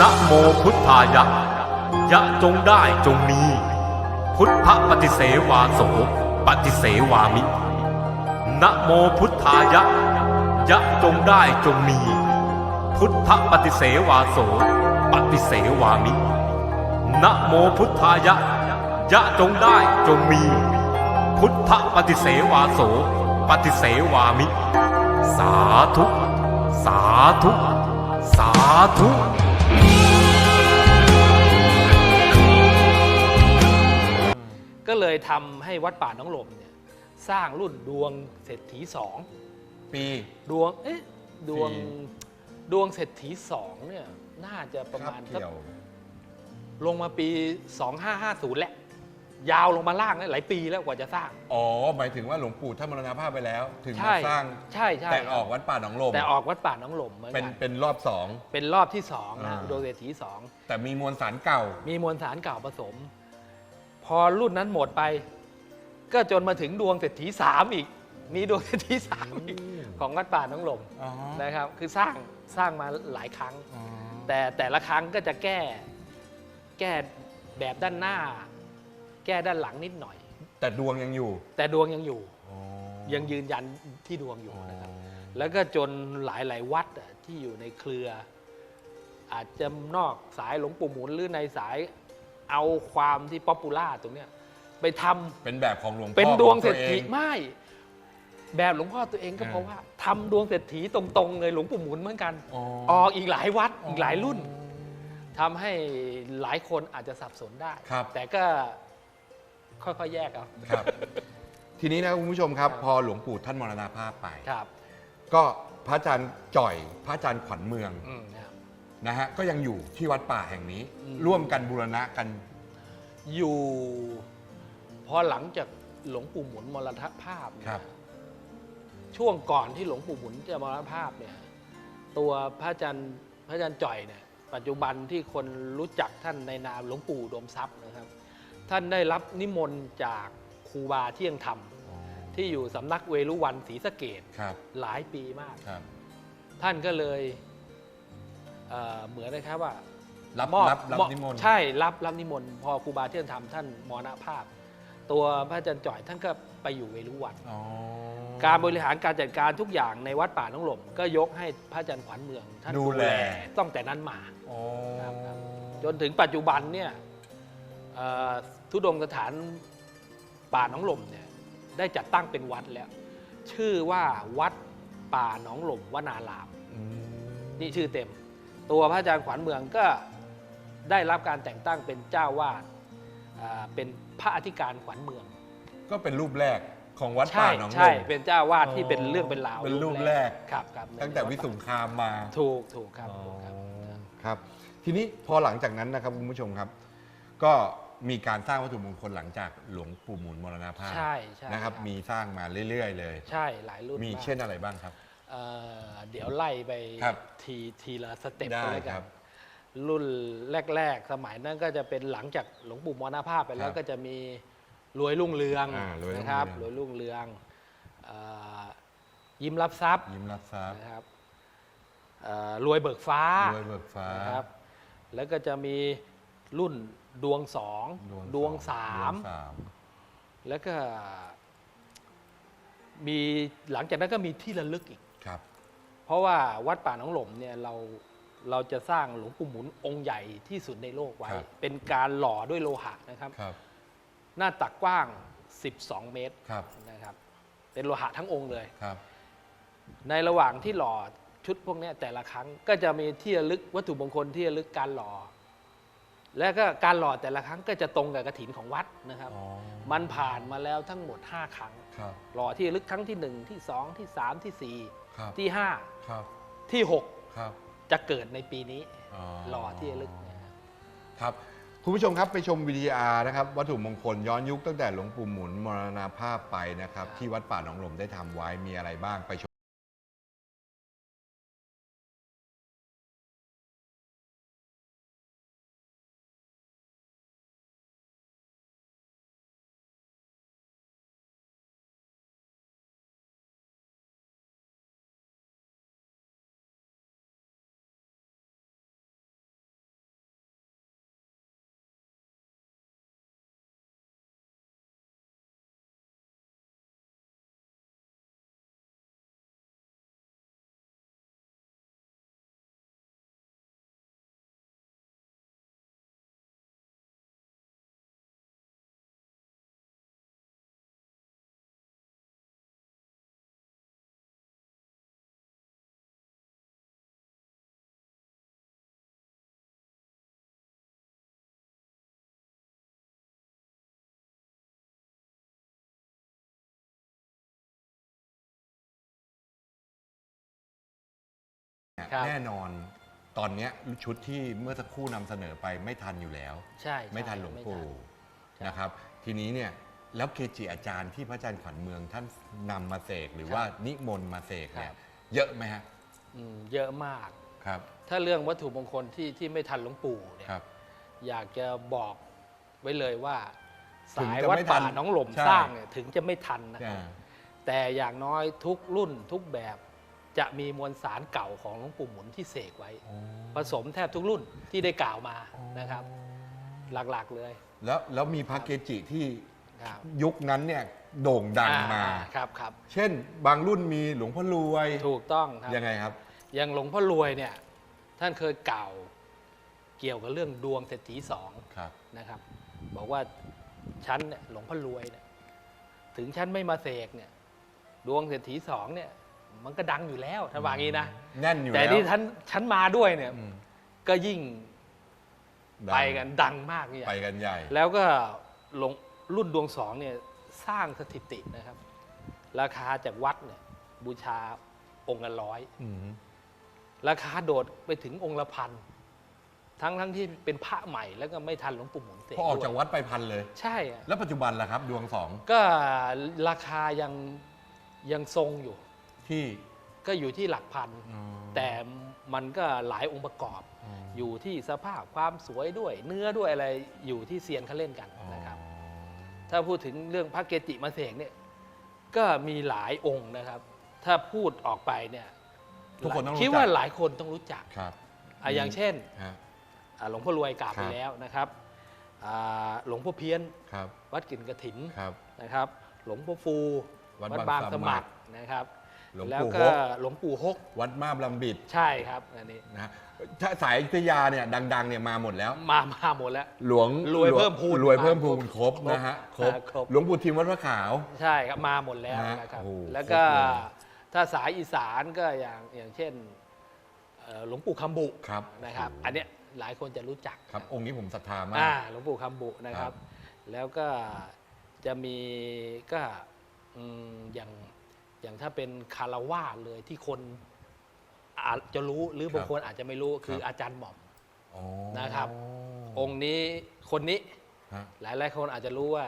นะโมพุทธายะ ยะจงได้จงมี พุทธปฏิเสวาโสปฏิเสวามินะโมพุทธายะ ยะจงได้จงมี พุทธปฏิเสวาโสปฏิเสวามินะโมพุทธายะ ยะจงได้จงมี พุทธปฏิเสวาโสปฏิเสวามิ สาธุ สาธุ สาธุ ก็เลยทำให้วัดป่าน้องหลมเนี่ยสร้างรุ่นดวงเศรษฐีสอง ปี ดวง เอ๊ะ ดวง สี่ ดวงเศรษฐีสองเนี่ย น่าจะประมาณคบสักเกี่ยว ลงมาปี 2550 แหละ ยาวลงมาล่างนะหลายปีแล้วกว่าจะสร้าง อ๋อ หมายถึงว่าหลวงปู่ท่านมรณภาพไปแล้ว ถึงใช่มาสร้างใช่ใช่แต่ออกวัดป่าหนองลม แต่ออกวัดป่าน้องหลมเหมือนเป็นกันเป็นรอบสอง เป็นรอบที่สองนะอ่าดวงเศรษฐีสองแต่มีมวลสารเก่า มีมวลสารเก่าผสม พอรุ่นนั้นหมดไป ก็จนมาถึงดวงเศรษฐีสามอีก มีดวงเศรษฐีสามอีกอืมของวัดป่าน้องหลมอ๋อนะครับ คือสร้างสร้างมาหลายครั้ง อ๋อแต่แต่ละครั้งก็จะแก้ แก้แบบด้านหน้า แก้ด้านหลังนิดหน่อย แต่ดวงยังอยู่ แต่ดวงยังอยู่อ๋อยังยืนยันที่ดวงอยู่อ๋อนะครับ แล้วก็จนหลายหลายๆวัดอะที่อยู่ในเครือ อาจจะนอกสายหลวงปู่หมุนหรือในสายเอาความที่ป๊อปปูล่าตรงเนี้ยไปทำเป็นแบบของหลวงพ่อเป็นดวงเศรษขอฐีตัวองไม่ แบบหลวงพ่อตัวเองก็อ่าเพราะว่าทำดวงเศรษฐีตรงๆเลยหลวงปู่หมุนเหมือนกันอ๋อออกอีกหลายวัดอีกหลายรุ่นทำให้หลายคนอาจจะสับสนได้ครับแต่ก็ ค่อยๆ แยกเอาครับ ทีนี้นะคุณผู้ชมครับครับ พอหลวงปู่ท่านมรณภาพไป ครับก็พระอาจารย์จ่อย พระอาจารย์ขวัญเมืองอืมครับ นะฮะก็ยังอยู่ที่วัดป่าแห่งนี้ อืม ร่วมกันบูรณะกัน อยู่พอหลังจากหลวงปู่หมุนมรณภาพเนี่ยครับ ช่วงก่อนที่หลวงปู่หมุนจะมรณภาพเนี่ย ตัวพระอาจารย์พระอาจารย์จ่อยเนี่ย ปัจจุบันที่คนรู้จักท่านในนามหลวงปู่อุดมทรัพย์นะครับ ท่านได้รับนิมนต์จากครูบาเที่ยงธรรม ที่อยู่สำนักเวรุวันศรีสะเกดครับหลายปีมากครับท่านก็เลยเอ่อเหมือนนะครับว่ารับมอบรับรับมอบนิมนต์ใช่รับรับนิมนต์พอครูบาเที่ยงธรรมท่านมรณภาพ ตัวพระอาจารย์จ่อยท่านก็ไปอยู่เวรุวันอ๋อการบริหารการจัดการทุกอย่างในวัดป่าน้องหล่มก็ยกให้พระอาจารย์ขวัญเมือง ท่านดูแลตั้งแต่นั้นมาอ๋อครับครับจนถึงปัจจุบันเนี่ยเอ่อ ทุดงค์สถานป่าหนองหล่มเนี่ยได้จัดตั้งเป็นวัดแล้ว ชื่อว่าวัดป่าหนองหล่มวนารามอืมนี่ชื่อเต็ม ตัวพระอาจารย์ขวัญเมืองก็ได้รับการแต่งตั้งเป็นเจ้าวาดอ่าเป็นพระอธิการขวัญเมือง ก็เป็นรูปแรกของวัดใช่ป่าหนองลใช่มเป็นเจ้าวาดที่อ๋อเป็นเรื่องเป็นราวเป็นรูปแรกครับครับตั้งแต่วิสุงคามมาถูกถูกครับถูกครับครับ ทีนี้พอหลังจากนั้นนะครับคุณผู้ชมครับ ก็ มีการสร้างวัตถุมงคลหลังจากหลวงปู่หมุนมรณภาพใช่ใช่นะครับ มีสร้างมาเรื่อย ๆ เลย ใช่หลายรุ่นมีากเช่นอะไรบ้างครับ เอ่อเดี๋ยวไล่ไปครับทีทีละสเต็ปได้ก็แล้วกัครันบรุ่นแรก ๆ สมัยนั้นก็จะเป็นหลังจากหลวงปู่มรณภาพไปแล้ควรับก็จะมีรวยรุ่งเรืองอ่ารวยรุ่งนะครับเรืรองวยรุ่งเรืองเอ่อยิ้มรับทรัพย์ยิ้มรับทรัพย์นะครับเอ่อรวยเบิกฟ้ารวยเบิกฟ้านะครับ แล้วก็จะมีรุ่น ดวงสองดวงสามดวงสามแล้วก็มีหลังจากนั้นก็มีที่ระลึกอีก ครับ เพราะว่าวัดป่าหนองหล่มเนี่ยเราเราจะสร้างหลวงปู่หมุนองค์ใหญ่ที่สุดในโลกไว้ ครับ เป็นการหล่อด้วยโลหะนะครับ ครับ หน้าตักกว้าง 12 เมตรครับ นะครับ เป็นโลหะทั้งองค์เลย ครับ ในระหว่างที่หล่อชุดพวกเนี้ยแต่ละครั้งก็จะมีที่ระลึกวัตถุมงคลที่ระลึกการหล่อ และก็การหล่อแต่ละครั้งก็จะตรงกับกระถินของวัดนะครับ อ๋อ มันผ่านมาแล้วทั้งหมด 5 ครั้ง ครับ หล่อที่ระลึกครั้งที่ 1 ที่ 2 ที่ 3 ที่ครับ 4 ที่ ครับ 5 ที่ ครับ6 จะเกิดในปีนี้อ๋อหล่อที่ระลึกนะครับครับ คุณผู้ชมครับไปชมวิดีอาร์นะครับ วัตถุมงคลย้อนยุคตั้งแต่หลวงปู่หมุนมรณภาพไปนะครับครับ ที่วัดป่าหนองหลมได้ทำไว้มีอะไรบ้างไปชม ครับ แน่นอนตอนเนี้ยชุดที่เมื่อสักครู่นำเสนอไปไม่ทันอยู่แล้ว ใช่ไม่ทันหลวงปู่ใช่นะครับ ทีนี้เนี่ยแล้วเกจิอาจารย์ที่พระอาจารย์ขวัญเมืองท่านนำมาเสกหรือว่านิมนต์มาเสกเนี่ยเยอะไหมฮะอืมเยอะมาก ครับ ถ้าเรื่องวัตถุมงคลที่ที่ไม่ทันหลวงปู่เนี่ยครับ อยากจะบอกไว้เลยว่า ถึงสายจะวัดไม่ทัป่านน้องหล่มใช่ สร้างเนี่ยถึงจะไม่ทันนะคอ่ารับแต่อย่างน้อยทุกรุ่นทุกแบบ จะมีมวลสารเก่าของหลวงปู่หมุนที่เสกไว้ ผสมแทบทุกรุ่นที่ได้กล่าวมานะครับ หลักๆเลย แล้วแล้วมีพระเกจิที่ครับยุคนั้นเนี่ยโด่งดังมา อ่ครับครับเช่น บางรุ่นมีหลวงพ่อรวยถูกต้องครับ ยังไงครับ อย่างหลวงพ่อรวยเนี่ยท่านเคยกล่าวเกี่ยวกับเรื่องดวงเศรษฐีสองครับ นะครับ บอกว่าฉันเนี่ยหลวงพ่อรวยเนี่ยถึงฉันไม่มาเสกเนี่ยดวงเศรษฐีสองเนี่ย มันก็ดังอยู่แล้วถ้าว่างี้นะแน่นอยู่แต่แล้วที่ท่านฉันมาด้วยเนี่ย อืมก็ยิ่งดังไปกันดังมากเนี่ยไปกันใหญ่ แล้วก็หลวงรุ่นดวงสองเนี่ยสร้างสถิตินะครับ ราคาจากวัดเนี่ยบูชาองค์ละร้อย อืมราคาโดดไปถึงองค์ละพันทั้งทั้งที่เป็นพระใหม่แล้วก็ไม่ทันหลวงปู่หมุนเสกพอออกจากด้วยวัดไปพันเลย ใช่อะแล้วปัจจุบันล่ะครับ ดวงสองก็ราคายังยังทรงอยู่ ที่ก็อยู่ที่หลักพันอ๋อแต่มันก็หลายองค์ประกอบอ๋ออยู่ที่สภาพความสวยด้วย เนื้อด้วยอะไรอยู่ที่เซียนเขาเล่นกันนะครับ ถ้าพูดถึงเรื่องพระเกจิมาเสกเนี่ยก็มีหลายองค์นะครับ ถ้าพูดออกไปเนี่ยทุกคนต้องรู้คิดจัว่ากหลายคนต้องรู้จักครับอะอย่างเช่นฮะอ่าหลวงพ่อรวยกล่าวครัไปบแล้วนะครับอ่าหลวงพ่อเพี้ยนครับวัดกลิ่นกระถินครับนะครับ หลวงพ่อฟู วัดวัดบาบางงสสมัมัคครรนะครับ หลวงแล้วปู่ก็ฮกหลวงปู่ฮกวัดมาบลำบิดใช่ครับอันนี้นะฮะถ้าสายอยุธยาเนี่ยดังๆเนี่ยมาหมดแล้ว มามาหมดแล้ว หลวงรวยหลงเพิ่มพูนรวยเพิ่มพูนมาครบครบนะฮะครบอ่าครบ หลวงปู่ทิมวัดพระขาว ใช่ครับมาหมดแล้วฮะนะครับ โอ้โหแล้วก็ครบเลย ถ้าสายอีสานก็อย่างอย่างเช่นเอ่อหลวงปู่คำบุครับนะครับโโหอันเนี้ยหลายคนจะรู้จักครับ องค์นี้ผมศรัทธามาก อ่าหลวงปู่คำบุนะคครัรับ บ แล้วก็จะมีก็อืมอย่าง อย่างถ้าเป็นคารวาสเลยที่คนอาจจะรู้หรือบางคนอาจจะไม่รู้คืออาจารย์หม่อมอ๋อนะครับ องค์นี้คนนี้ฮะหลายหลายๆคนอาจจะรู้ว่า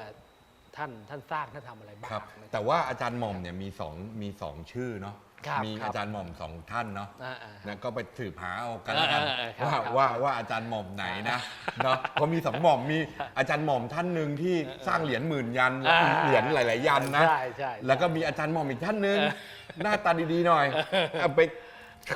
ท่านท่านสร้างท่านทำอะไรบ้างครับ นะครับแต่ว่าอาจารย์หม่อมเนี่ยมีสองมีสองชื่อเนาะ ครับมีครับอาจารย์หม่อมสองท่านเนาะอ่าอ่านะก็ไปสืบหาเอากันแล้วกันเออเออครับว่าครับว่าว่าอาจารย์หม่อมไหนนะเนาะเพราะมีสองหม่อมมีอาจารย์หม่อมท่านหนึ่งที่สร้างเหรียญหมื่นยันอ่าเหรียญหลาย ๆ ยันนะใช่ใช่แล้วก็มีอาจารย์หม่อมอีกท่านหนึ่งหน้าตาดี ๆ หน่อยเอาไป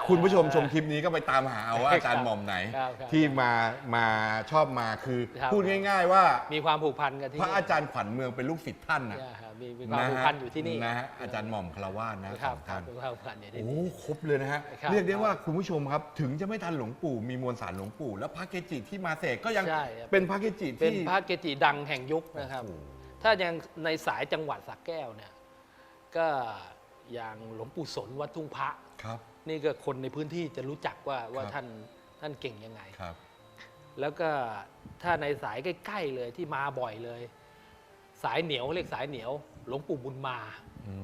คุณผู้ชมชมคลิปนี้ก็ไปตามหาเอาว่าอาจารย์หม่อมไหน ครับครับที่มามาชอบมาคือ ครับ พูดง่าย ๆ ว่า มีความผูกพันกันที่พระอาจารย์ขวัญเมืองเป็นลูกศิษย์ท่านนะเนี่ยครับมีมีความผูกพันอยู่ที่นี่นะฮะอาจารย์หม่อมคารวาสนะครับสองครัท่าบน มีความผูกพันอยู่ที่โอ้นี่ ครบเลยนะฮะ ครับเรียกได้ว่าคุณผู้ชมครับ ถึงจะไม่ทันหลวงปู่มีมวลสารหลวงปู่ แล้วพระเกจิที่มาเสกก็ยังใช่ครับ เป็นพระเกจิเป็นที่พระเกจิดังแห่งยุคนะครับ โอ้โห ถ้ายังในสายจังหวัดสักแก้วเนี่ยก็อย่างหลวงปู่สนวัดทุ่งพระ ครับ นี่ก็คนในพื้นที่จะรู้จักว่าว่าครับท่านท่านเก่งยังไง ครับ แล้วก็ถ้าในสายใกล้ๆเลยที่มาบ่อยเลย สายเหนียวเรียกสายเหนียว หลวงปู่บุญมาอื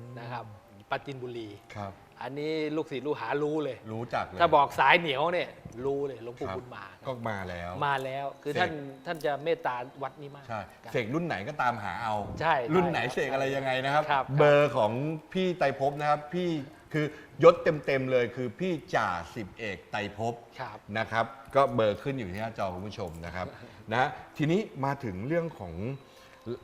มนะครับปราจินบุรี ครับ อันนี้ลูกศิษย์ลูกหารู้เลย รู้จักเลยถ้าบอกสายเหนียวเนี่ยรู้เลยหลวงปู่ครับบุญมาก็มาแล้ว มาแล้วคือเสก ท่านท่านจะเมตตาวัดนี้มาก ใช่ครับเสกรุ่นไหนก็ตามหาเอาใช่รุ่นไหนใช่เสกอะไรยังไงนะครับ ครับ เบอร์ของพี่ไตรภพนะครับ พี่ คือยศเต็มๆเลยคือพี่จ่าสิบเอกไตรภพครับ นะครับ ก็เบอร์ขึ้นอยู่ที่หน้าจอคุณผู้ชมนะครับนะทีนี้มาถึงเรื่องของ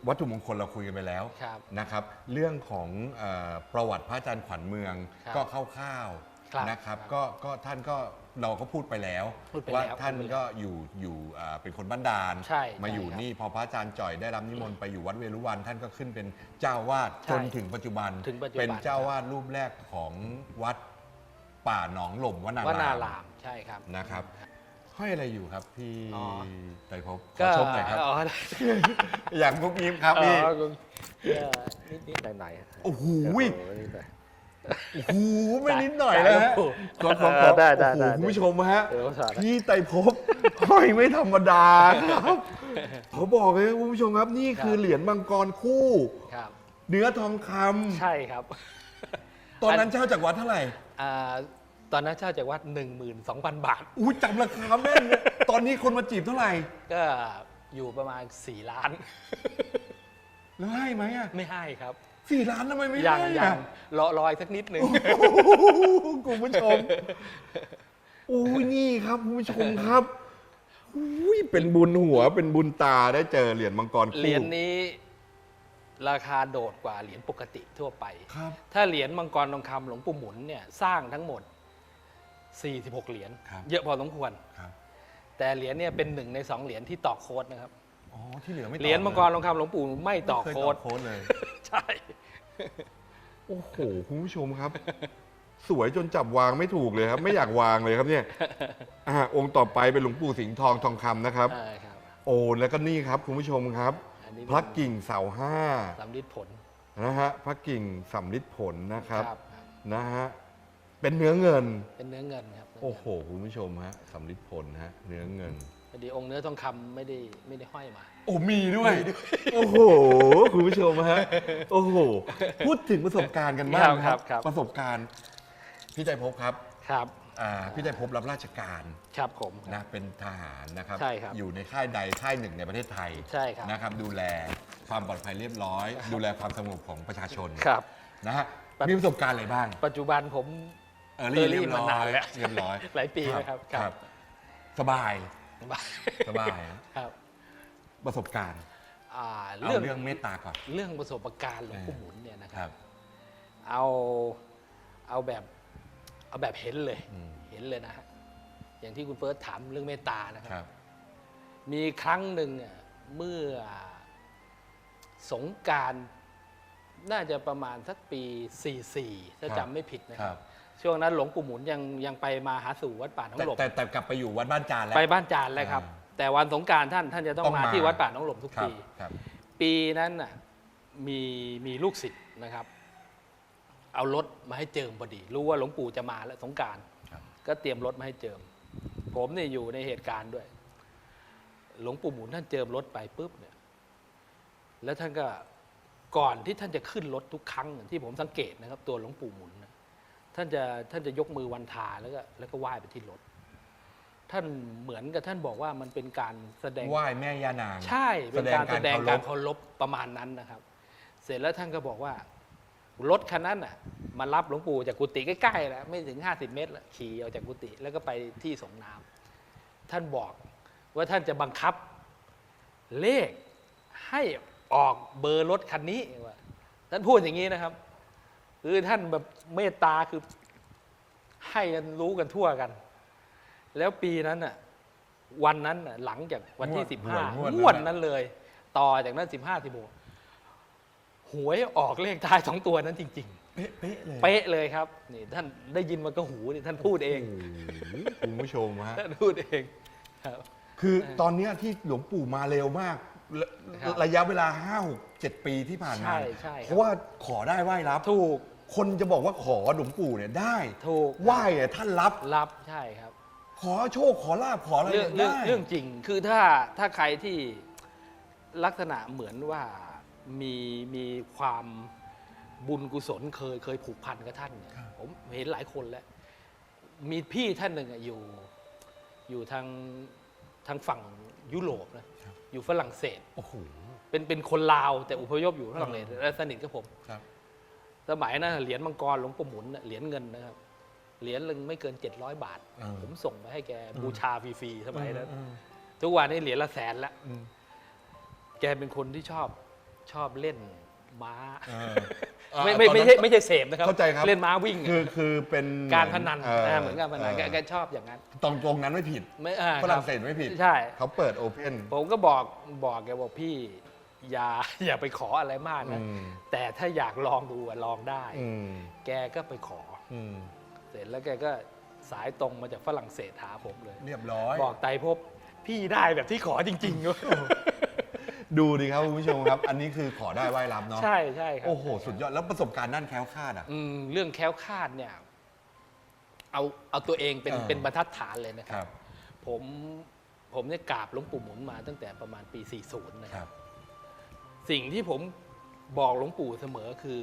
วัตถุมงคลเราคุยกันไปแล้วครับนะครับ เรื่องของเออประวัติพระอาจารย์ขวัญเมือง ครับก็คร่าวครับๆนะครับครับก็ก็ท่านก็ เราก็พูดไปแล้ว พูดไปว่าแล้วท่านพูดไปแล้วก็อยู่อยู่อ่าเป็นคนบ้านดาน ใช่มาอยู่ใช่ครับนี่พอพระอาจารย์จ่อยได้รับนิมนต์ไปอยู่วัดเวรุวันท่านก็ขึ้นเป็นเจ้าวาดใช่จนถึงปัจจุบันถึงปัจจุบัน เป็นเจ้าวาดรูปแรกของวัดป่าหนองหล่มวนารามวนารามใช่ครับ นะครับ ห้อยอะไรอยู่ครับพี่อ๋อ ไตรภพขก็อชมหน่อยครับอ๋ออย่างพวกนี้ครับพี่อ๋อก็นิดนิดหน่อยหน่อยๆโอ้โหโอ้นิดหน่อย โอ้โหไม่นิดหน่อยแล้วฮะได้ขอขอขอได้ได้ โอ้โหได้คุณผู้ชมฮะเดี๋ยวสาธุพี่ไตรภพห้อยไม่ธรรมดาครับผมบอกเลยคุณผู้ชมครับนี่คือเหรียญมังกรคู่ ครับ เนื้อทองคำใช่ครับตอนนั้นเช่าจากวัดเท่าไหร่ อ่าตอนนั้นเช่าจากวัด12,000 บาทอุ้ยจำราคาแม่นเลยตอนนี้คนมาจีบเท่าไหร่ ก็อยู่ประมาณ 4 ล้าน แล้วให้ไหมอะ ไม่ให้ครับ สี่ล้านทำไมไม่ยังให้ยัอะงรอรออีกสักนิดหนึ่งคุณผู้ชมอุ้ยนี่ครับคุณผู้ชมครับอุ้ยเป็นบุญหัวเป็นบุญตาได้เจอเหรียญมังกรคู่ เหรียญนี้ ราคาโดดกว่าเหรียญปกติทั่วไป ครับ ถ้าเหรียญมังกรทองคำหลวงปู่หมุนเนี่ยสร้างทั้งหมด 46 เหรียญครับ เยอะพอสมควร ครับแต่เหรียญเนี่ยเป็นหนึ่งในสองเหรียญที่ต่อโค้ดนะครับ อ๋อที่เหลือไม่ต่อเหรียญมังกรทองคำหลวงปู่ไม่ต่อไม่เยโค้ดโค้ดเลย ใช่ โอ้โหคุณผู้ชมครับ สวยจนจับวางไม่ถูกเลยครับ ไม่อยากวางเลยครับเนี่ยอ่าองค์ต่อไปเป็นหลวงปู่สิงห์ทองทองคำนะครับใช่ครับ โอ้แล้วก็นี่ครับคุณผู้ชมครับ อันนี้พระกิ่งเสาห้าสำลิดผลนะฮะพระกิ่งสำลิดผลนะครับครับนะฮะเป็นเนื้อเงิน เป็นเนื้อเงินครับเนื้โอ้เงิน โหคุณผู้ชมฮะสำลิดผลฮะเนื้อเงินพ อดีองค์เนื้อทองคำไม่ได้ไม่ได้ห้อยมา โอ้มีด้วย โอ้โห คุณผู้ชมฮะ โอ้โห พูดถึงประสบการณ์กันบ้างครับคครัรับ ประสบการณ์ พี่ใจภพครับครับอ่าพี่ใจภพรับราชการครับผม นะเป็นทหารนะครับ ใช่ครับอยู่ในค่ายใดค่ายหนึ่งในประเทศไทยใช่ครับ นะครับ ดูแลความปลอดภัยเรียบร้อย ดูแลความสงบของประชาชนครับ นะฮะมีประสบการณ์อะไรบ้าง ปัจจุบันผม เออรี่ Early เรียบร้มานานอยแล้วเรียบร้อยหลายปีแล้วครับครับ สบาย สบายครับ ประสบการณ์อ่าเอาเรื่องเรื่องเมตตาก่อน เรื่องประสบการณ์หลวงปู่เออหมุนเนี่ยนะคครับรับ เอาเอาแบบเอาแบบเห็นเลยอืมเห็นเลยนะฮะอย่างที่คุณเฟิร์สถามเรื่องเมตตานะคครับรับ มีครั้งหนึ่งอะเมื่อสงกรารน่าจะประมาณสักปี 44 ถ้าครับจำไม่ผิดนะคครัรับบ ช่วงนั้นหลวงปู่หมุนยังยังไปมาหาสู่วัดป่าหนองแต่หลบแต่แต่กลับไปอยู่วัดบ้านจานแล้ว ไปบ้านจานแล้วครับ อ่าแต่วันสงกรารท่านท่านจะต้องต้องมามาที่วัดป่าหนองหลบทุกครับปี ครับ ปีนั้นน่ะมีมีลูกศิษย์นะครับ เอารถมาให้เจิมพอดี รู้ว่าหลวงปู่จะมาแล้วสงกรารครับ ก็เตรียมรถมาให้เจิม ผมเนี่ยอยู่ในเหตุการณ์ด้วย หลวงปู่หมุนท่านเจิมรถไปปุ๊บเนี่ย แล้วท่านก็ก่อนที่ท่านจะขึ้นรถทุกครั้งที่ผมสังเกตนะครับ ตัวหลวงปู่หมุนนะ ท่านจะท่านจะยกมือวันทาแล้วก็แล้วก็ไหว้ไปที่รถ ท่านเหมือนกับท่านบอกว่ามันเป็นการแสดงไหว้แม่ย่านางใช่เป็นการแสดงแสดงการการเคารพประมาณนั้นนะครับ เสร็จแล้วท่านก็บอกว่ารถคันนั้นน่ะมารับหลวงปู่จากกุฏิใกล้ๆแล้วไม่ถึง 50 เมตรแล้วขี่ออกจากกุฏิแล้วก็ไปที่สงน้ำท่านบอกว่าท่านจะบังคับเลขให้ออกเบอร์รถคันนี้ว่าท่านพูดอย่างนี้นะครับ คือท่านแบบเมตตาคือให้กันรู้กันทั่วกัน แล้วปีนั้นน่ะวันนั้นน่ะหลังจากวันที่งวดสิบห้างวดงวดนั้นเลย ต่อจากนั้นสิบห้าสิบหกหวยออกเลขท้ายสองตัวนั้นจริงเป๊ะเป๊ะเลยๆเป๊ะเลยครับนี่ท่านได้ยินมาก็หูนี่ท่านพูดเองโโหคุณผู้ชมฮะท่านพูดเองครับ คือตอนเนี้ยที่หลวงปู่มาเร็วมาก ระครับระยะเวลา5 6 7 ปีที่ผ่านมาใช่ใช่ครับ เพราะว่าขอได้ไหว้รับ ถูก คนจะบอกว่าขอหลวงปู่เนี่ยได้ถูกไหว้เนี่ยท่านรับ รับใช่ครับ ขอโชคขอลาบขออะไรเรื่องเนี่ยเรื่องได้ เรื่องจริงคือถ้าถ้าใครที่ลักษณะเหมือนว่ามีมีความบุญกุศลเคยเคยผูกพันกับท่านเนี่ยผมเห็นหลายคนแล้ว มีพี่ท่านหนึ่งอะอยู่ อยู่ทางทางฝั่งยุโรปนะอยู่ฝรั่งเศส โอ้โห เป็นเป็นคนลาวแต่อพยพอยู่ฝรั่งเศสและสนิทกับผม ครับ สมัยนั้นเหรียญมังกรหลวงปู่หมุนน่ะเหรียญเงินนะครับเหรียญหนึ่งไม่เกิน 700 บาทอ่าผมส่งไปให้แกบูชาฟรีๆสมัยนั้นอืมทุกวันนี้เหรียญละแสนละอืมแกเป็นคนที่ชอบชอบเล่นม้าเออไม่ไม่ตอนไม่นั้นใช่ไม่ใช่เสพนะครับเข้าใจครับเล่นม้าวิ่งคือคือเป็นการพนันเอ่อนะเหมือนการพนันแกเอ่อแกชอบอย่างนั้นตรงตรงนั้นไม่ผิดไม่อ่าฝรั่งคบเศสไม่ผิดใช่เขาเปิดโอเพนผมก็บอกบอกแกบอกพี่ อย่าอย่าไปขออะไรมากนะ อืม แต่ถ้าอยากลองดูอะลองได้ อืมแกก็ไปขอ อืมเสร็จแล้วแกก็สายตรงมาจากฝรั่งเศสหาผมเลย เรียบร้อย บอกไตรภพพี่ได้แบบที่ขอจริงๆเว้ยดูดิครับคุณผู้ชมครับ อันนี้คือขอได้ไหว้รับเนาะใช่ใช่ครับ โอ้โห สุดยอด แล้วประสบการณ์ด้านแคล้วคลาดอะ อืมเรื่องแคล้วคลาดเนี่ย เอาเอาตัวเองเป็นเออ เป็นบรรทัดฐานเลยนะคครับรับผมผมเนี่ยกราบหลวงปู่หมุนมาตั้งแต่ประมาณปี 40 นะคครัรับ บ สิ่งที่ผมบอกหลวงปู่เสมอคือ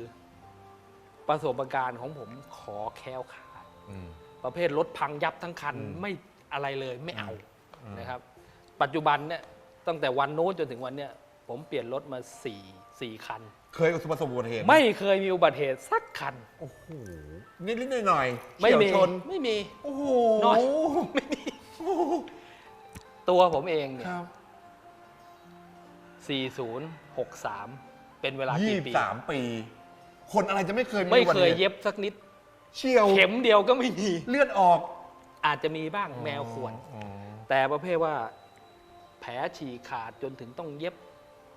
ประสบการณ์ของผมขอแคล้วคลาดอืม ประเภทรถพังยับทั้งคันอืมไม่อะไรเลยไม่เอาอืมนะครับ ปัจจุบันเนี่ยตั้งแต่วันโน้นจนถึงวันเนี้ยผมเปลี่ยนรถมาสี่สี่คัน เคยประสบอุบัติเหตุหไม่เคยมีอุบัติเหตุสักคัน โอ้โหนิดๆหน่อยๆไม่เฉียวมีชน ไม่มี โอ้โหน้อย ไม่มี ตัวผมเองเนี่คยรับ 4063 เป็นเวลายี่กี่สิบปีสามปี คนอะไรจะไม่เคยไม่อุบัเคติยหตุเย็บสักนิดเฉียวเข็มเดียวก็ไม่มี เลือดออกอาจจะมีบ้างแมวข่วนอ๋อแต่ประเภทว่า แผลฉีกขาดจนถึงต้องเย็บ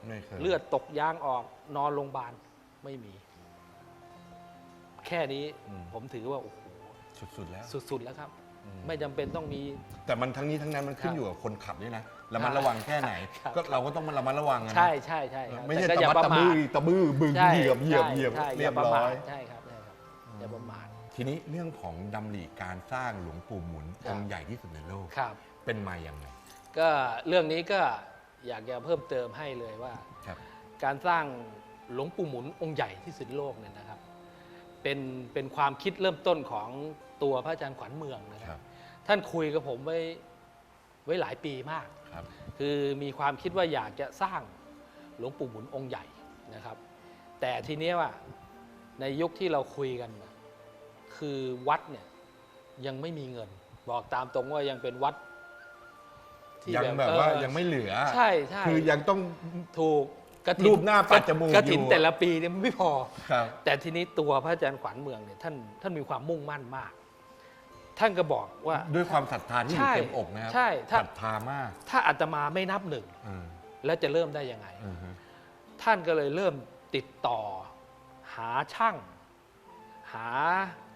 ไม่เคยเลือดตกยางออกนอนโรงพยาบาลไม่มี แค่นี้ผมถือว่า โอ้โห สุดๆแล้ว สุด ๆ แล้วครับ อืม ไม่จำเป็นต้องมี แต่มันทั้งนี้ทั้งนั้นมันขึ้นครับ อยู่กับคนขับด้วยนะ ระมัดระวังแค่ไหน ครับ ก็เราก็ต้องมาระมัดระวังอะนะใช่ใช่ใช่ครับไม่ใช่แต่ก็ตะอย่ามัดประตะมาบื้ทอตะบื้อบึงใช่เหยียบเหยียบใช่เหยียบใช่อเรียย่าบประร้มาอทย ใช่ครับใช่ครับอย่าประมาท ทีนี้เรื่องของดำริการสร้างหลวงปู่หมุนครับองค์ใหญ่ที่สุดในโลก ครับ เป็นมาอย่างไงก็เรื่องนี้ก็อยากจะเพิ่มเติมให้เลยว่า ครับ การสร้างหลวงปู่หมุนองค์ใหญ่ที่สุดในโลกเนี่ยนะครับ เป็นเป็นความคิดเริ่มต้นของตัวพระอาจารย์ขวัญเมืองนะคครัรับ บ ท่านคุยกับผมไว้ไว้หลายปีมาก ครับ คือมีความคิดว่าอยากจะสร้างหลวงปู่หมุนองค์ใหญ่นะครับ แต่ทีเนี้ยว่าในยุคที่เราคุยกันน่ะคือวัดเนี่ยยังไม่มีเงิน บอกตามตรงว่ายังเป็นวัดที่ยังแบบว่าเออยังไม่เหลือ ใช่ใช่คือยังต้อง ถูกกฐิรูปหน้าปัดจมูกกระถินอยู่แต่ละปีเนี่ยมันไม่พอ ครับ แต่ทีนี้ตัวพระอาจารย์ขวัญเมืองเนี่ยท่านท่านมีความมุ่งมั่นมาก ท่านก็บอกว่าด้วยความศรัทธาที่อยู่ใช่เต็มอกนะครับใช่ถ้าศรัทธามาก ถ้าอาตมาไม่นับหนึ่งอืมแล้วจะเริ่มได้ยังไงอืมฮึท่านก็เลยเริ่มติดต่อ หาช่าง หา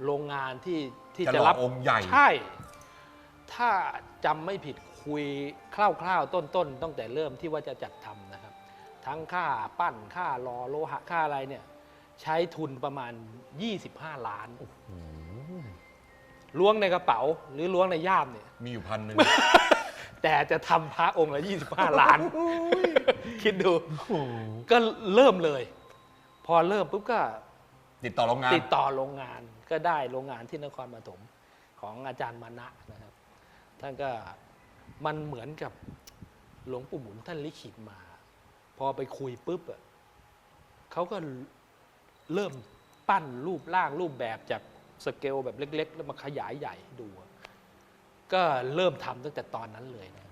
โรงงานที่ที่จะจะหล่รัอบองค์ใหญ่ใช่ ถ้าจำไม่ผิดคุยคร่าวๆ ต้นๆตั้งแต่เริ่มที่ว่าจะจัดทำนะครับ ทั้งค่าปั้นค่ารอโลหะค่าอะไรเนี่ย ใช้ทุนประมาณ 25 ล้านโอ้โห ล้วงในกระเป๋าหรือล้วงในย่ามเนี่ย มีอยู่พันหนึ่ง แต่จะทำพระองค์ละ 25 ล้าน คิดดูโอ้โหก็เริ่มเลย พอเริ่มปุ๊บก็ ติดต่อโรงงาน ติดต่อโรงงานก็ได้โรงงานที่นครปฐมของอาจารย์มานะนะครับ ท่านก็มันเหมือนกับหลวงปู่หมุนท่านลิขิตมา พอไปคุยปุ๊บอะเขาก็เริ่มปั้นรูปร่างรูปแบบจาก สเกลแบบเล็ก ๆ แล้วมาขยายใหญ่ให้ดูอะก็เริ่มทำตั้งแต่ตอนนั้นเลยนะ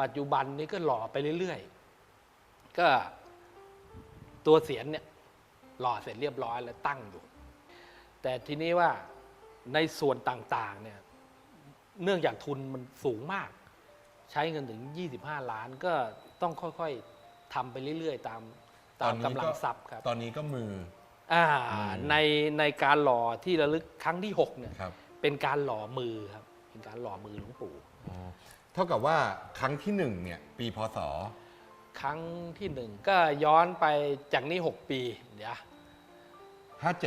ปัจจุบันนี้ก็หล่อไปเรื่อยๆ ก็ตัวเสียนเนี่ยหล่อเสร็จเรียบร้อยแล้วตั้งอยู่ แต่ทีนี้ว่าในส่วนต่างๆเนี่ยเนื่องจากทุนมันสูงมาก ใช้เงินถึง 25 ล้านก็ต้องค่อยๆทำไปเรื่อย ๆ ตามตามกำลังทรัพย์ครับ ตอนนี้ก็มือ อ่าอืมในในการหล่อที่ระลึกครั้งที่6เนี่ยครับเป็นการหล่อมือครับเป็นการหล่อมือหลวงปู่ อ๋อเท่ากับว่าครั้งที่หนึ่งเนี่ย ปีพศ ครั้งที่หนึ่งก็ย้อนไปจากนี้ 6 ปีเดี๋ยว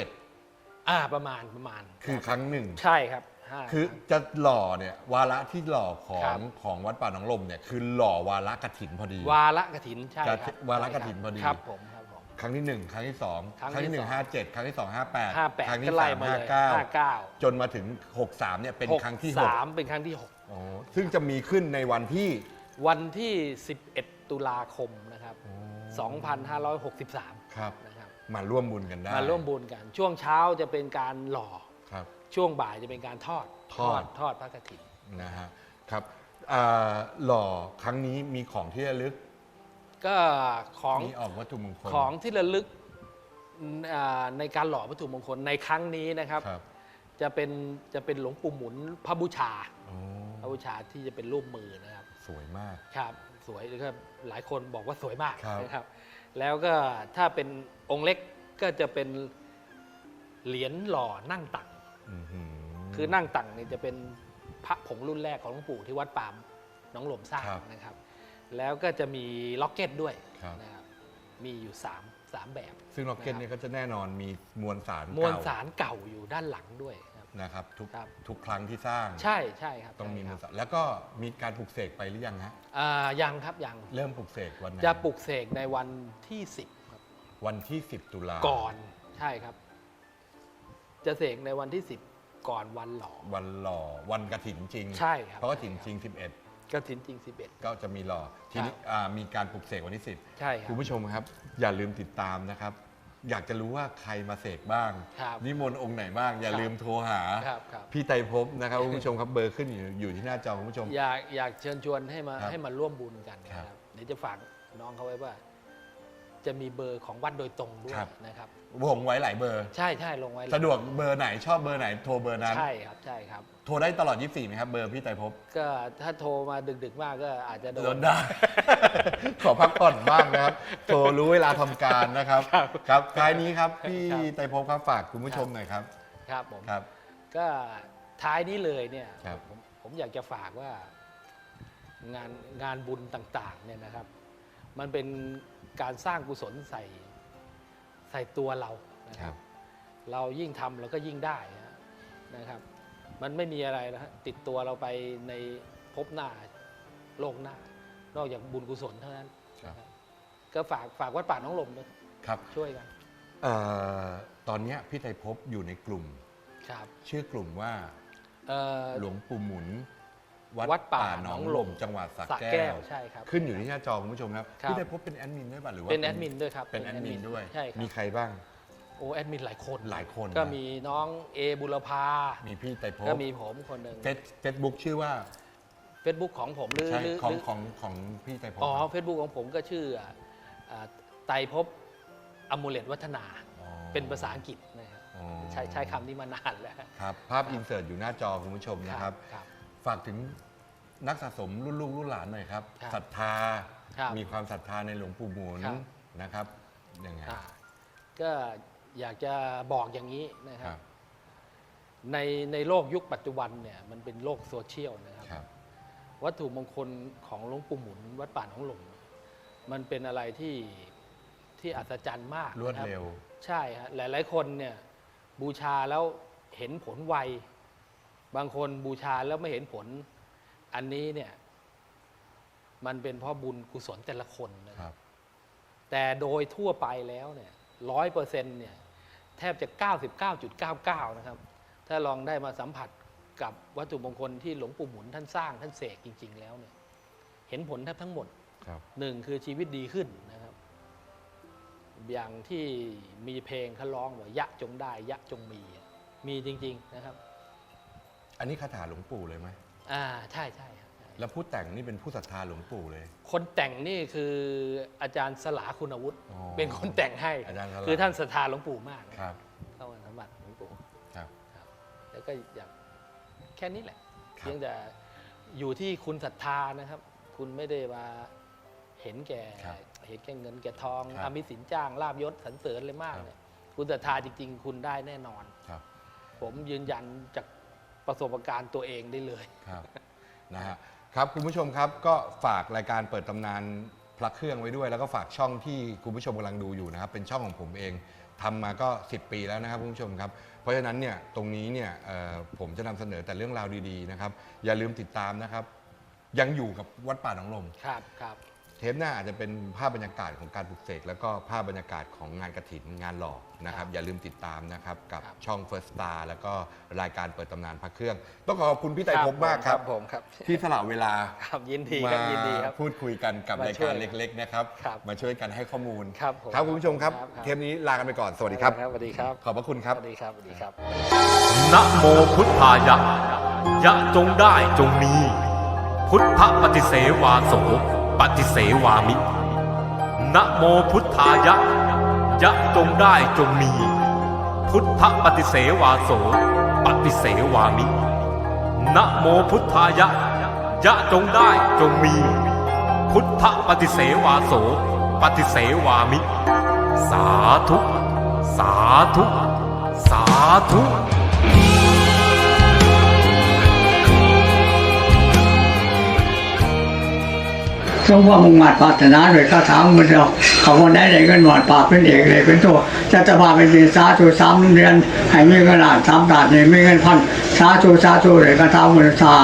57 อ่าประมาณประมาณ คือครั้งหนึ่ง ใช่ครับห้า คือจะหล่อเนี่ย วาระที่หล่อขอครังบ ของวัดป่าหนองลมเนี่ย คือหล่อวาระกฐินพอดี วาระกฐินใช่ครับกฐิวาระกฐินพอดี ครับผม ครับผมครั้งที่หนึ่งครั้งที่สองครั้งครั้งที่หนึ่ที่งสองห้าเจ็ดครั้งที่สองห้าแปดห้าแปดครั้งก็ที่ไล่สามมาห้าเลยเก้าห้าเก้าจนมาถึงหกสามเนี่ยเป็นครั้งที่หกสามเป็นครั้งที่หกอ๋อซึ่งจะมีขึ้นในวันที่วันที่ 11 ตุลาคมนะครับ 2563 ครับ นะครับ มาร่วมบุญกันได้มาร่วมบุญกัน ช่วงเช้าจะเป็นการหล่อ ครับ ช่วงบ่ายจะเป็นการทอดทอด ทอดพระกฐิน นะฮะครับอ่าหล่อครั้งนี้มีของที่ระลึก ก็ของมีออกวัตถุมงคล ของที่ระลึกอ่าในการหล่อวัตถุมงคลในครั้งนี้นะครับ ครับ จะเป็นจะเป็นหลวงปู่หมุนพระบูชาโอ้พระบูชาที่จะเป็นรูปมือนะครับ สวยมาก ครับสวยแล้วก็หลายคนบอกว่าสวยมากครับ นะครับ แล้วก็ถ้าเป็นองค์เล็กก็จะเป็นเหรียญหล่อนั่งตังอื้อหืคือนั่งตังเนี่ยจะเป็นพระผงรุ่นแรกของหลวงปู่ที่วัดปามหน้องหลมสร้างครับ นะครับ แล้วก็จะมีล็อกเก็ตด้วยครับ นะครับมีอยู่3ามสามแบบ ซึ่งล็อกเก็ตเนี่ยก็จะแน่นอนมีมวลสารมวลเก่สารเก่าอยู่ด้านหลังด้วยครับ นะครับทุกครับ ทุกครั้งที่สร้างใช่ใช่ครับต้องมีมวลใช่ครับสารแล้วก็มีการปลุกเสกไปหรือยังฮะอ่ายังครับยัง เริ่มปลุกเสกวันไหนจะปลุกเสกในวันที่ 10ครับวันที่ 10 ตุลาก่อนใช่ครับ จะเสกในวันที่ 10 ก่อนวันหล่อวันหล่อวันกระถินจริงใช่ครับเพราะกระถินจริง 11 กระถินจริง 11 ก็จะมีหล่อทีนี้ครับอ่ามีการปลุกเสกวันที่10ใช่ครับคุณผู้ชมครับ อย่าลืมติดตามนะครับ อยากจะรู้ว่าใครมาเสกบ้าง ครับนิมนต์องค์ไหนบ้าง อย่าครับลืมโทรหา ครับครับ พี่ไตรภพนะครับคุณผู้ชมครับเบอร์ขึ้นอยู่อยู่ที่หน้าจอคุณผู้ชม อยากอยากเชิญชวนให้มาครับให้มาร่วมบุญกันนะคครัรับบเดี๋ยวจะฝากน้องเขาไว้ว่า จะมีเบอร์ของวัดโดยตรงด้วยครับ นะครับวงไว้หลายเบอร์ ใช่ใช่ลงไว้เลยสะดวกเบอร์ไหนชอบเบอร์ไหนโทรเบอร์นั้น ใช่ครับใช่ครับ โทรได้ตลอด 24ไหมครับเบอร์พี่ไตรภพก็ถ้าโทรมาดึกๆมากก็อาจจะโดลน ดได้ ขอพักผ่อนบ้างนะครับ โทรรู้เวลาทำการนะครับ ครับครับท้ายนี้ครับพี่ครับ ไตรภพครับฝากคุณผู้ชมหน่อยครับครับผม ครับ ก็ท้ายนี้เลยเนี่ยครับผมผมอยากจะฝากว่างานงานบุญต่างๆเนี่ยนะครับ มันเป็นการสร้างกุศลใส่ใส่ตัวเรานะคครัรับบเรายิ่งทำเราก็ยิ่งได้นะนะครับ มันไม่มีอะไรนะฮะติดตัวเราไปในภพหน้าโลกหน้า นอกจากบุญกุศลเท่านั้นครับนะครับก็ฝากฝากวัดป่าน้องลมด้วยครับช่วยกันเอ่อตอนเนี้ยพี่ไตรภพอยู่ในกลุ่มครับชื่อกลุ่มว่าเอ่อหลวงปู่หมุน วัดป่าหนองหนองลลมมจังหวัดสระสระแก้แก้ววใช่ครับ ขึ้นอยู่ที่หน้าจอคุณผู้ชมครับครับ พี่ไตรภพเป็นแอดมินด้วยป่ะหรือว่าเป็นแอดมินด้วยครับเป็นแอดมินด้วย ใช่ครับมีใครบ้าง โอ้แอดมินหลายคนหลายคนก็นะมีน้องเอบุรพามีพี่ไตรภพก็มีผมคนหนึ่งเฟซเฟซบุ๊กชื่อว่าเฟซบุ๊กของผมหรือใช่หรือของหรือของของพี่ไตรภพอ๋อครับเฟซบุ๊กของผมก็ชื่ออ่าอ่าไตรภพอมูเลตวัฒนา อ๋อ เป็นภาษาอังกฤษนะครับอ๋อ ใช้ใช้คำนี้มานานแล้ว ครับภาพอินเสิร์ตอยู่หน้าจอคุณผู้ชมนะครับ ครับ ฝากถึงนักสะสมรุ่นลูกรุ่นหลานหน่อยครับครับศรัทธา ครับมีความศรัทธาในหลวงปู่หมุนครับ นะครับยังไงอ่าก็อยากจะบอกอย่างนี้นะคครัรับบในในโลกยุคปัจจุบันเนี่ยมันเป็นโลกโซเชียลนะครับ ครับ วัตถุมงคลของหลวงปู่หมุน วัดป่าหนองหลงมันเป็นอะไรที่ที่อัศจรรย์มากรวดนะคบเร็ว ใช่ฮะหลาย ๆ คนเนี่ยบูชาแล้วเห็นผลไว บางคนบูชาแล้วไม่เห็นผล อันนี้เนี่ย มันเป็นเพราะบุญกุศลแต่ละคนนะครับ แต่โดยทั่วไปแล้วเนี่ยร้อยเปอร์เซ็นต์เนี่ย แทบจะ 99.99 นะครับ ถ้าลองได้มาสัมผัสกับวัตถุมงคลที่หลวงปู่หมุนท่านสร้างท่านเสกจริง ๆ แล้วเนี่ย เห็นผลแทบทั้งหมดครับหนึ่งคือชีวิตดีขึ้นนะครับ อย่างที่มีเพลงเขาร้องว่ายะจงได้ ยะจงมี มีจริง ๆ นะครับ อันนี้คาถาหลวงปู่เลยไหมอ่าใช่ใช่ครับใช่แล้วผู้แต่งนี่เป็นผู้ศรัทธาหลวงปู่เลย คนแต่งนี่คืออาจารย์สลาคุณวุฒิอ๋อเป็นคนแต่งให้ อาจารย์สลา คือท่านศรัทธาหลวงปู่มากนะครับ เข้ามาสมบัติหลวงปู่ครับ ครับ แล้วก็อยากแค่นี้แหละครับ เพียงแต่อยู่ที่คุณศรัทธานะครับ คุณไม่ได้มาเห็นแก่ครับเห็นแก่เงินแก่ทองครับอามิสินจ้างลาบยศสรรเสริญเลยมากครับ เลยคุณศรัทธาจริงๆ คุณได้แน่นอน ครับ ผมยืนยันจาก ประสบการณ์ตัวเองได้เลย ครับนะฮะครับคุณผู้ชมครับก็ฝากรายการเปิดตำนานพระเครื่องไว้ด้วย แล้วก็ฝากช่องที่คุณผู้ชมกำลังดูอยู่นะครับ เป็นช่องของผมเองทำมาก็ 10 ปีแล้วนะครับคุณผู้ชมครับ เพราะฉะนั้นเนี่ยตรงนี้เนี่ยเอ่อผมจะนำเสนอแต่เรื่องราวดีๆนะครับ อย่าลืมติดตามนะครับ ยังอยู่กับวัดป่าหนองลม ครับครับ เทปหน้าอาจจะเป็นภาพบรรยากาศของการปลุกเสกแล้วก็ภาพบรรยากาศของงานกระถินงานหล่อนะครับครับอย่าลืมติดตามนะครับกับครับ ช่อง First Star แล้วก็รายการเปิดตำนานพระเครื่อง ต้องขอขอบคุณพี่ไตรภพมากครับ ผมครับ ที่สละเวลาครับยินดีคมารับยินดีครับพูดคุยกันกับมาราช่ยวยการเล็ก ๆ นะครับ ครับมาช่วยกันให้ข้อมูลครับผมครับคุณผู้ชมครับ ครับครับ เทปนี้ลากันไปก่อนสวัสดีครับ สวัสดีครับขอบพระคุณครับสวัสดีครับสวัสดีครับ นะโมพุทธายะ ยะจงได้จงมี พุทธปฏิเสวาโส ปฏิเสวามิ นะโมพุทธายะ ยะจงได้จงมี พุทธปฏิเสวาโส ปฏิเสวามิ นะโมพุทธายะ ยะจงได้จงมี พุทธปฏิเสวาโส ปฏิเสวามิ สาธุ สาธุ สาธุ ทรงว่ามุ่งมาปรารถนาโดยคาถามันเราเขาคนได้เลยกันหมดปากเป็นเอกเลยเป็นตัวจะจะพาไปเป็นสาธุสามเดือนให้มีเงินล้านสามตาดเนี่ยมีเงินพันสาธุสาธุเลยคาถามันสา